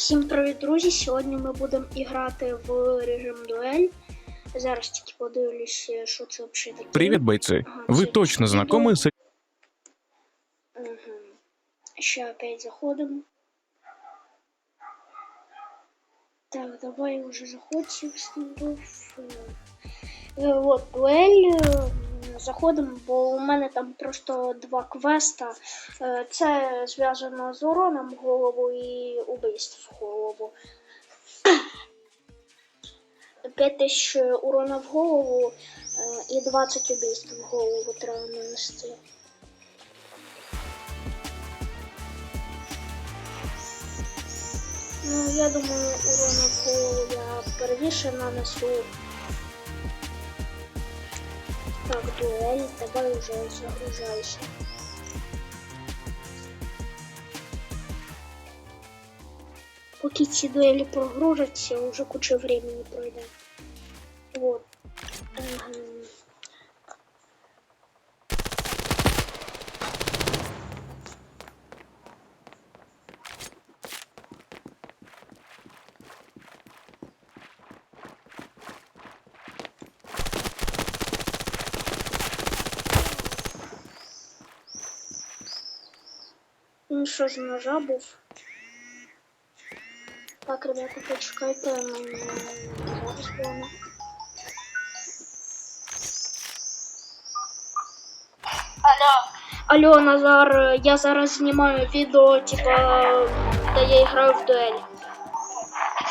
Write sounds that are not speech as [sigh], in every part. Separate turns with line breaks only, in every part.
Всім привіт, друзі! Сьогодні ми будемо грати в режим дуель. Зараз тільки подивлюся, що це взагалі таке.
Привет, бойцы. Вы точно знакомы с
Угу. Ще опять заходимо. Так, давай уже заходим снова. Е, От дуель. е, Заходимо, бо у мене там просто два квеста. Е, Це зв'язано з уроном голову і убийств голову. [coughs] 5 тисяч урона в голову е, і 20 убийств в голову треба нанести. Ну, я думаю, урона в голову я первіше нанесу. Так, дуель, давай уже загружайся. Поки ці дуелі прогружаться, уже куча времени пройде. Він що з ножа був? Так, ребята, почекайте мені зараз воно.
Алло,
Алло, Назар, я зараз знімаю відео, типа, де я граю в дуель.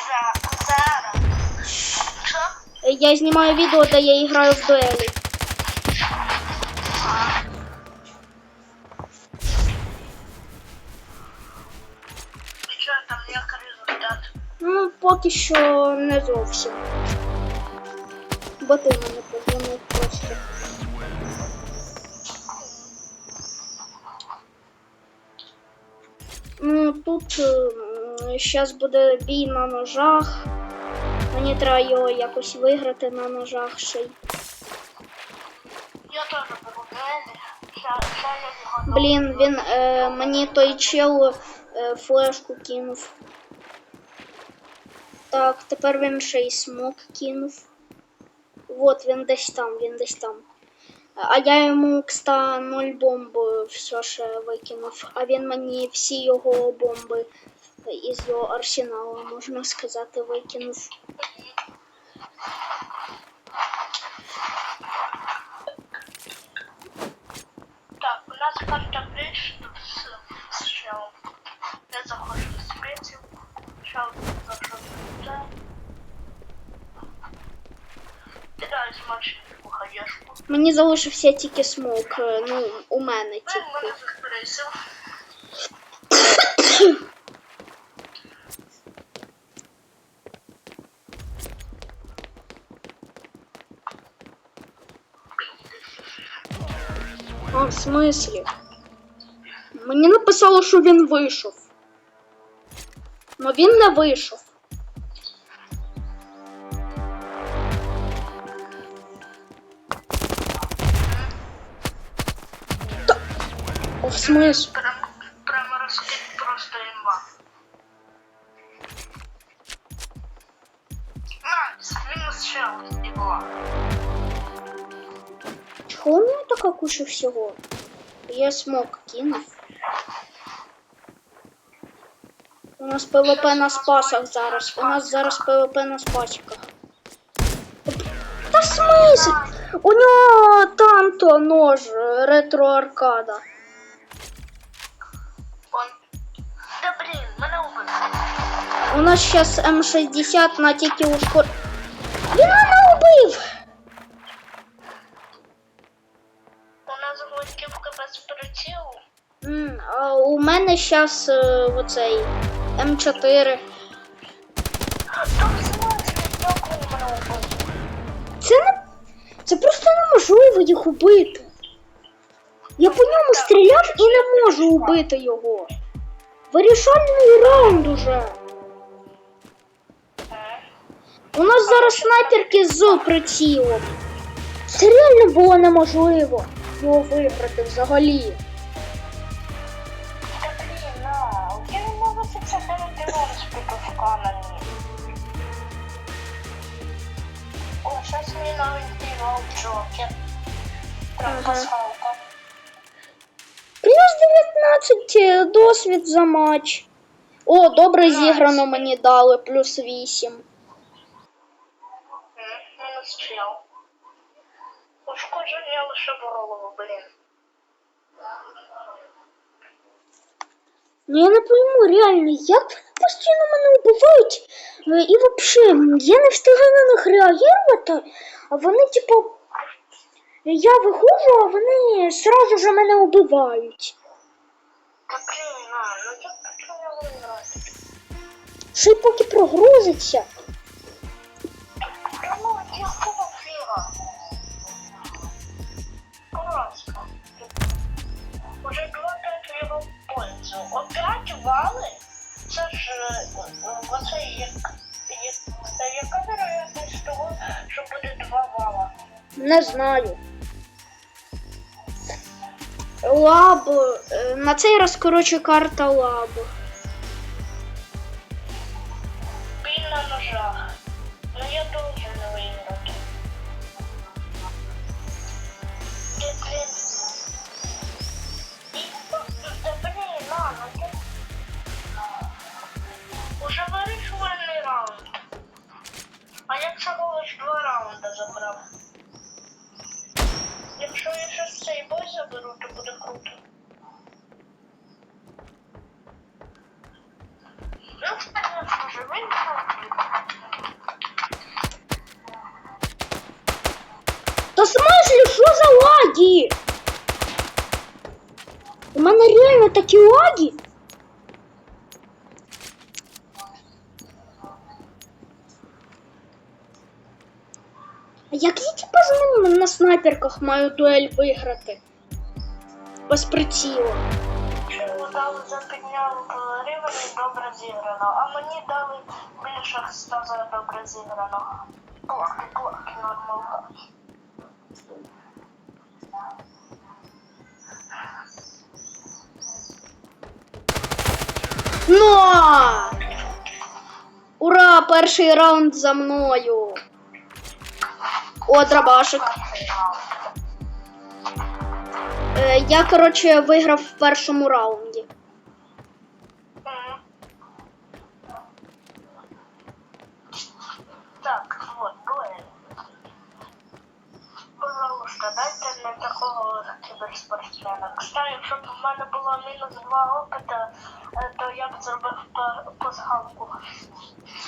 за, зараз. Що?
Я знімаю відео, де я граю в дуелі. Поки що не зовсім. Бо ти мене позвонив просто. Ну, тут зараз буде бій на ножах. Мені треба його якось виграти на ножах ще й.
Я теж беру
Блін, він е, мені той чел е, флешку кинув. Так, тепер він ще й смок кинув. Вот він десь там, він десь там. А я йому кста 0 бомб все ще викинув, а він мені всі його бомби із його арсеналу, можна сказати, викинув.
Так, у нас карта бридж тут з, з шелом. Я заходжу в спеців. Шел зайшов туди. Кидаю смачну хаєшку.
Мені залишився тільки смок, е, ну, у мене тільки. А, в смислі? Мені написало, що він вийшов. Но він не вийшов. Смислі?
Прям, прямо розкид просто імба. Найс, мінус шел була.
Чого у мене така куча всього? Я смок кинув. У нас ПВП на спасах зараз. У нас зараз ПВП на спасиках. Та смисл? У нього там то нож, ретро аркада. У нас сейчас М60 на тільки ускор... Він мене убив!
У нас гвоздівка без прицілу.
М, а у мене зараз е, оцей М4.
Там смачно, дякую, мене убив.
Це не. Це просто неможливо їх убити. Я по ньому стріляв і не можу убити його. Вирішальний раунд уже. У нас зараз снайперки з прицілом. Це реально було неможливо його вибрати взагалі.
Та блін, на, я не можу це. О, щось мені навіть дивав
Джокер.
Трохи схалка.
Плюс 19 е, досвід за матч. О, добре зіграно мені дали, плюс 8.
Мінус. Ушкодження лише голову, блін.
Ну я не пойму, реально, як вони постійно мене вбивають. Е, І взагалі, я не встигаю на них реагувати, а вони, типу, я виходжу, а вони сразу ж мене вбивають.
Та блін, на, ну як таке не виграти?
Ще й поки прогрузиться.
Уже 2-5 в його пользу. Опять вали? Це ж е, оце як, як, яка вероятність того, що буде два вала?
Не знаю. Лаб. е, На цей раз, коротше, карта лаб.
А
як я типа з ним на снайперках маю дуель виграти? Без прицілу.
За рівень добре зіграно, а мені дали більше 100 за добре зіграно. Плаки, плаки, нормально.
Но! Ура! Перший раунд за мною. О, драбашик. Е, я, коротше, виграв в першому раунді.
Так, вот, дуэль. Пожалуйста, дайте мне такого кіберспортсмена. Кстати, якщо б в мене було мінус два опита, е, то я б зробив.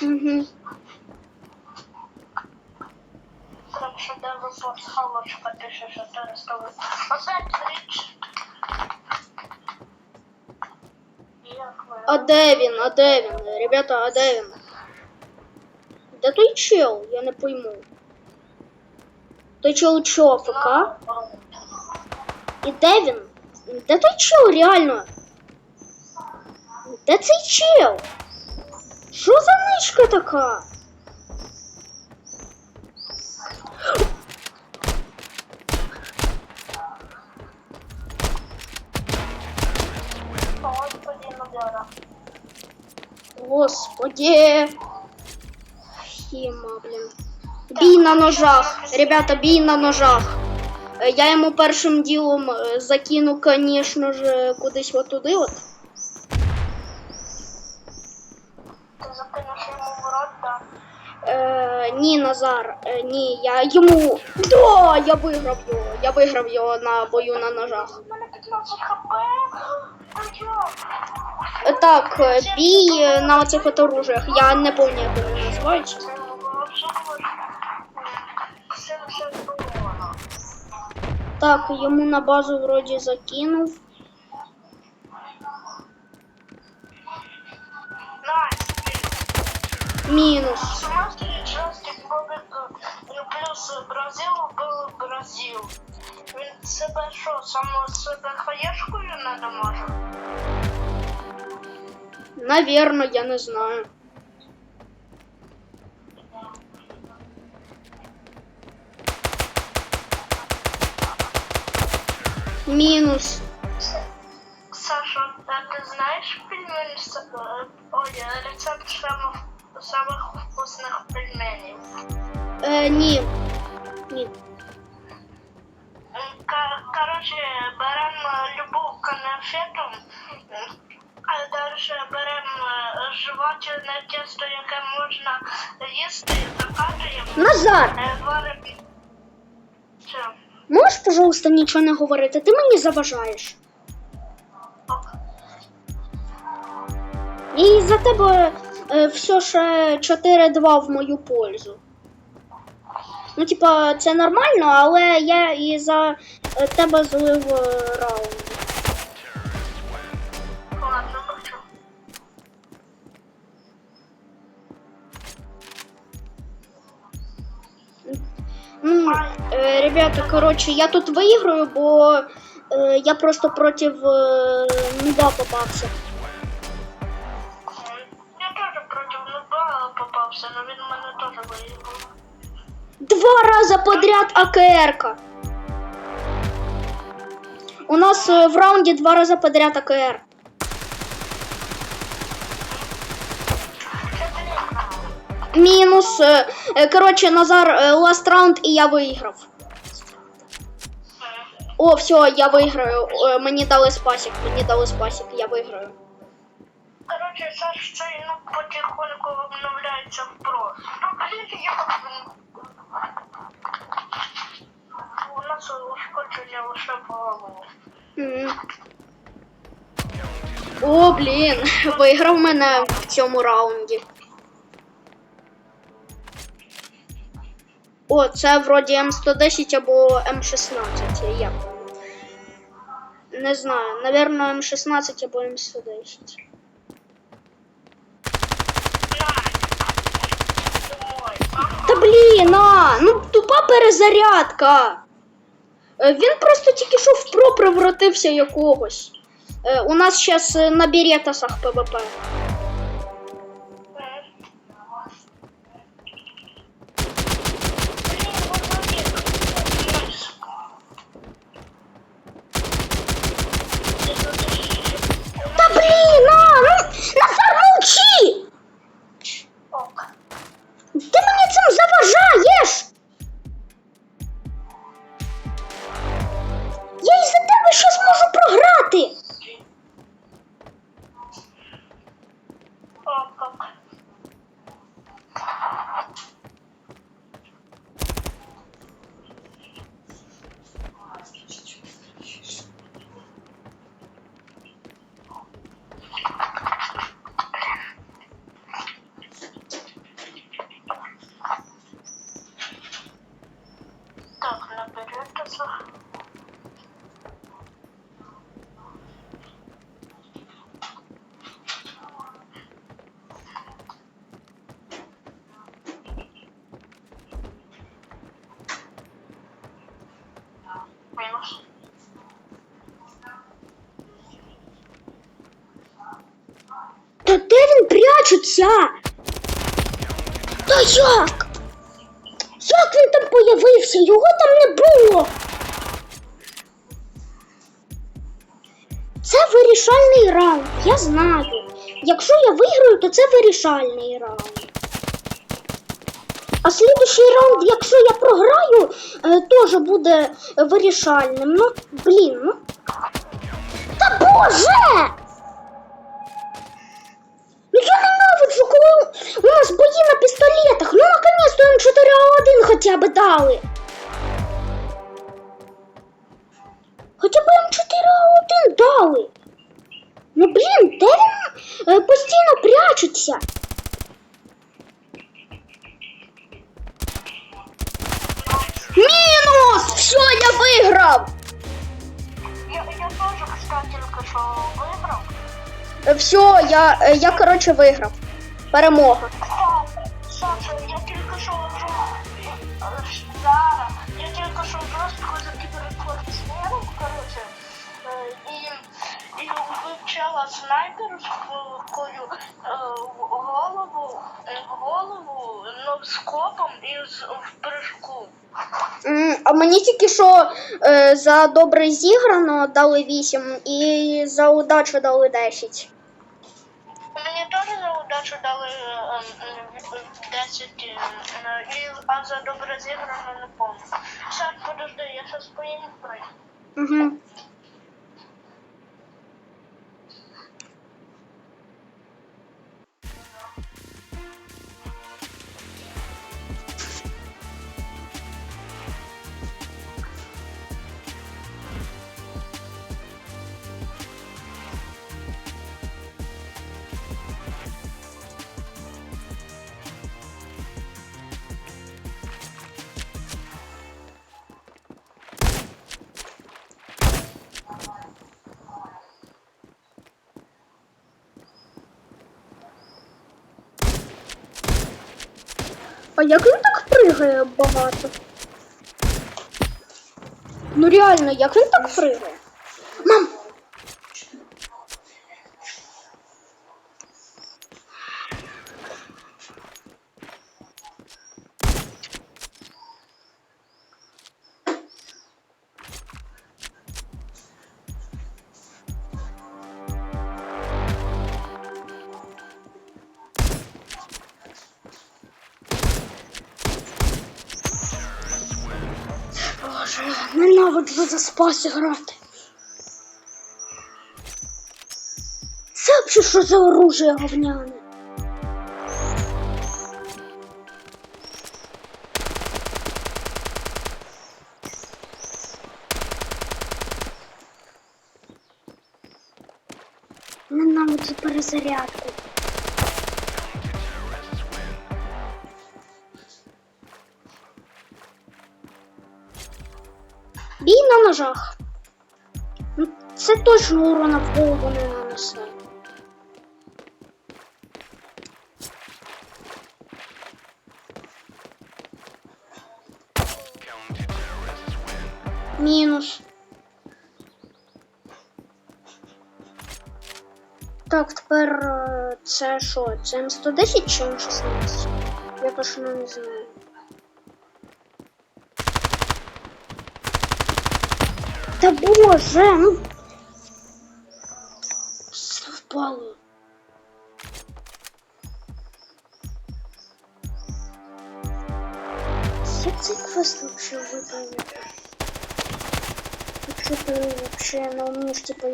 Угу.
Прям шедевр пасхалочка 1400. Опять річ. Як ви?
А де він? А де він? Ребята, а де він? Де той чел? Я не пойму. Той чел чо, АФК? І де він? Де той чел, реально? Де цей чел? Що за ничка така?
Господи, Мадяра.
Господи. Фіма, блін. Бій на ножах. Ребята, бій на ножах. Е, Я йому першим ділом е, закину, звісно ж, кудись отуди от.
Ти закинеш йому в рот.
Е, ні, Назар, е, ні, я йому. Да, я виграв його. Я виграв його на бою на ножах.
У мене 15 хп.
Е, Так, е, бій е, на оцих от оружиях. Я не пам'ятаю, як вони називаються. Так, йому на базу вроді закинув. Мінус.
Плюс Бразил був Бразил. Він себе що, само себе хаєшкою не дамаже?
Наверно, я не знаю. Мінус.
Саша, а ти знаєш пельмені з е, ой, рецепт самих, самих вкусних пельменів?
Е, ні. Ні.
Ка- коротше, беремо любу конфету, а далі беремо е, жувательне тісто, яке можна їсти, закатуємо,
Назар,
е, варимо. Все.
можеш, пожалуйста, нічого не говорити? Ти мені заважаєш. І за тебе е, все ще 4-2 в мою пользу. Ну, типа, це нормально, але я і за е, тебе злив е, раунд. Ну, е, ребята, коротше, я тут виграю, бо е, я просто проти е, нуба попався. Два рази подряд АКР-ка. У нас е, в раунді два рази подряд АКР. Мінус. е, е, Назар, е, ласт раунд і я виграв. О, все, я виграю. Е, Мені дали спасік, мені дали спасік, я виграю.
Коротше, Саш, цей ну потихоньку обновляється в про. Ну, блін, я
О, блін, виграв мене в цьому раунді. О, це вроді М110 або М16. Як? Не знаю, напевно, М16 або М110. Та блін, а, ну тупа перезарядка. Е, Він просто тільки що в про превратився якогось. Е, У нас зараз на беретасах ПВП. Та де він прячеться? Та як? Як він там появився? Його там не було. Це вирішальний раунд, я знаю. Якщо я виграю, то це вирішальний раунд. А слідущий раунд, якщо я програю, е, теж буде вирішальним. Ну, блін, ну. Та боже! Ну я ненавиджу, коли у нас бої на пістолетах. Ну наконец-то М4А1 хоча б дали. Хоча б М4А1 дали. Ну блін, де він е, постійно прячеться? Мінус! Все, я виграв!
Я, я тоже, кстати, только что выбрал.
Все, я, е, я коротше виграв. Перемога.
Тільки що зараз, я тільки що просто за кіберрекордсменом, коротше, е, і, і вивчала снайперською е, голову, е, голову, ну, скопом і в прыжку.
А мені тільки що за добре зіграно дали 8 і за удачу дали 10.
10, е, а за добре зіграно не помню. Сейчас подожди, я сейчас поїм пройду.
Угу. А як він так пригає багато? Ну реально, як він так пригає? Ненавиджу за спас грати. Це взагалі що за оружие говняне? Ножах. Ну, Це точно урона голову не нанесе. Мінус. Так, тепер е, це що? Це М110 чи М16? Я точно не знаю. Та боже, ну. Совпало. Як цей квест вообще выполнить? Якщо ти вообще не вмієш типу.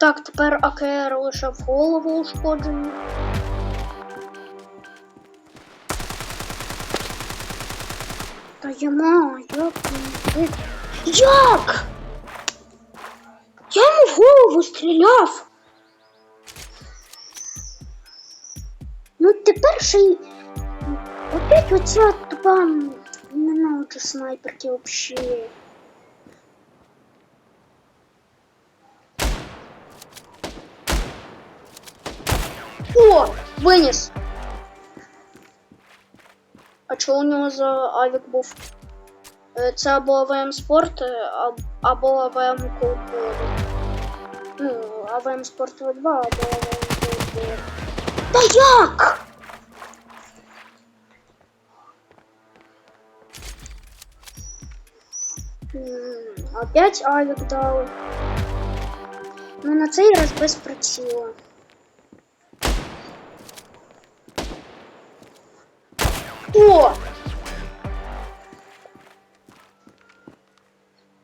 Так, тепер АКР лише в голову ушкоджені. Та яма, як? Як? Я йому в голову стріляв. Ну тепер ще й опять оця тупа ненавиджу снайперки вообще. О, виніс. А чого у нього за авік був? Е, Це або АВМ Спорт, е, аб- або АВМ Коутборд. Ну, АВМ Спорт 2 або АВМ Коутборд. Та як? Опять авік дали. Ну на цей раз без приціла.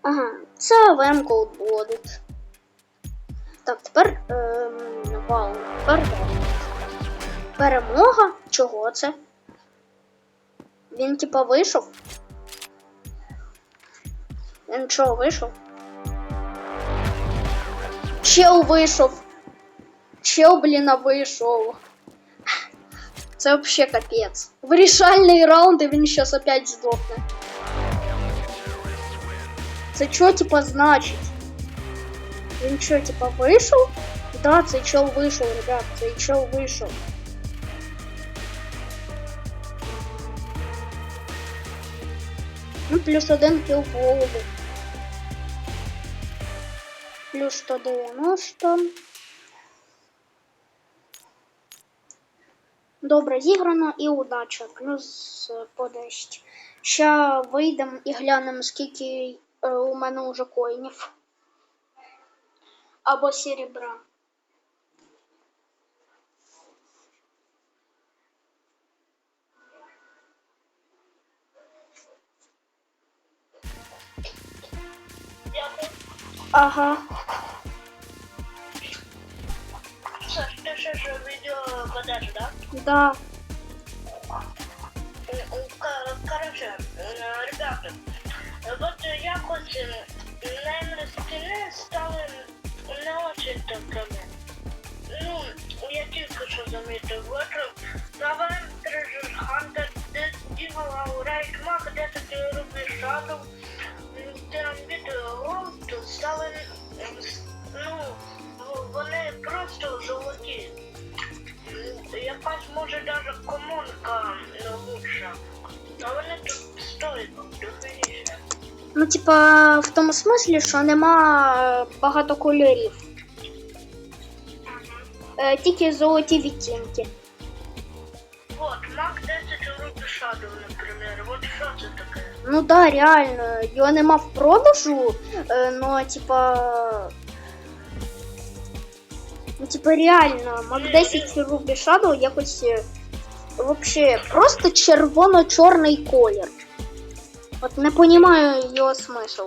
Ага, це АВМ Cold Так, тепер ем, вау, тепер перемога. Чого це? Він типа вийшов? Він чого вийшов? Чел вийшов. Чел, блін, вийшов. Це вообще капець. Вирішальний раунд, і він зараз опять здохне. Це що, типа, значить? Він що, типа, вийшов? Да, цей чел вийшов, ребят, цей чел вийшов. Ну, плюс один кіл голову. Плюс 190. Добре, зіграно і удача, плюс по 10. Ще вийдемо і глянемо, скільки у мене вже коїнів. Або серебра.
Дякую.
Ага.
Саш, ти ще ж відео ведеш, да?
Да.
К- Короче, э, ребята, вот якось наверное, стіни стали не очень такими. Ну, я тільки що замітив. Вот Навен Treasure Hunter, Devil Right Mark, де таки Ruby Shadow, Terambit Gold стали, ну, вони просто золоті. Якась може даже комонка не лучша. А вони тут стоять дохиліше.
Ну, типа, в тому смислі, що нема е, багато кольорів. Е, тільки золоті відтінки.
Вот, Мак 10 Ruby Shadow, наприклад. Вот що це таке?
Ну да, реально, його нема в продажу, е, но типа. Ну, типа, реально, Мак 10 Ruby Shadow якось е, вообще просто червоно-чорний колір. От не розумію його смисл.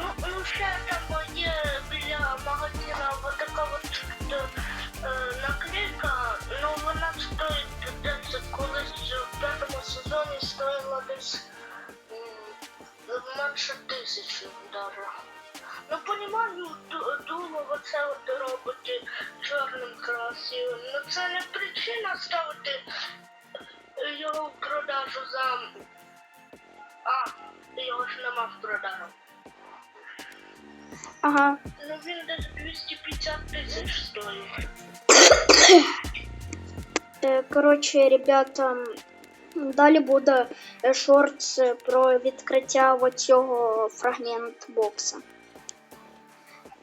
Ну, ну ще там є біля магазина вот така вот е, наклейка, ну вона стоїть десь колись в п'ятому сезоні стоїла десь менше тисячі даже. Ну, понімаю, ду- думав, оце от робити чорним красивим. Ну це не причина ставити його в продажу за. А, його ж нема в продажу.
Ага.
Ну він десь 250 тисяч стоїть.
Е, Коротше, ребята, далі буде шорт е, про відкриття оцього фрагмент бокса.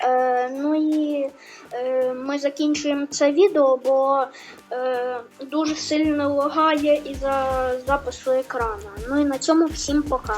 Е, ну і е, ми закінчуємо це відео, бо е, дуже сильно лагає із-за запису екрану. Ну і на цьому всім пока.